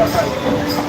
ください。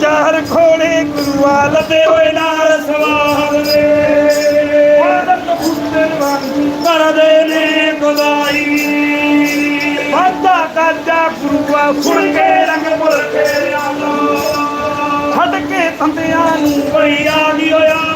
ਚਾਰ ਖੋਲੇ ਗੁਰੂਆ ਲੱਦੇ ਹੋਏ ਨਾਲ ਸਵਾਲ ਦੇ ਆਦਤ ਪੁੱਤਰ ਵਾਂਗੂ ਕਰਦੇ ਨੇ ਗਦਾਈ ਵਾਦਾ ਕਾਜਾ ਗੁਰੂਆ ਫੁੜ ਕੇ ਰੰਗ ਮੁਰ ਕੇ ਆਲੋ ਛੱਡ ਕੇ ਤੰਦਿਆਂ ਨੂੰ ਬਈ ਆ ਗਈ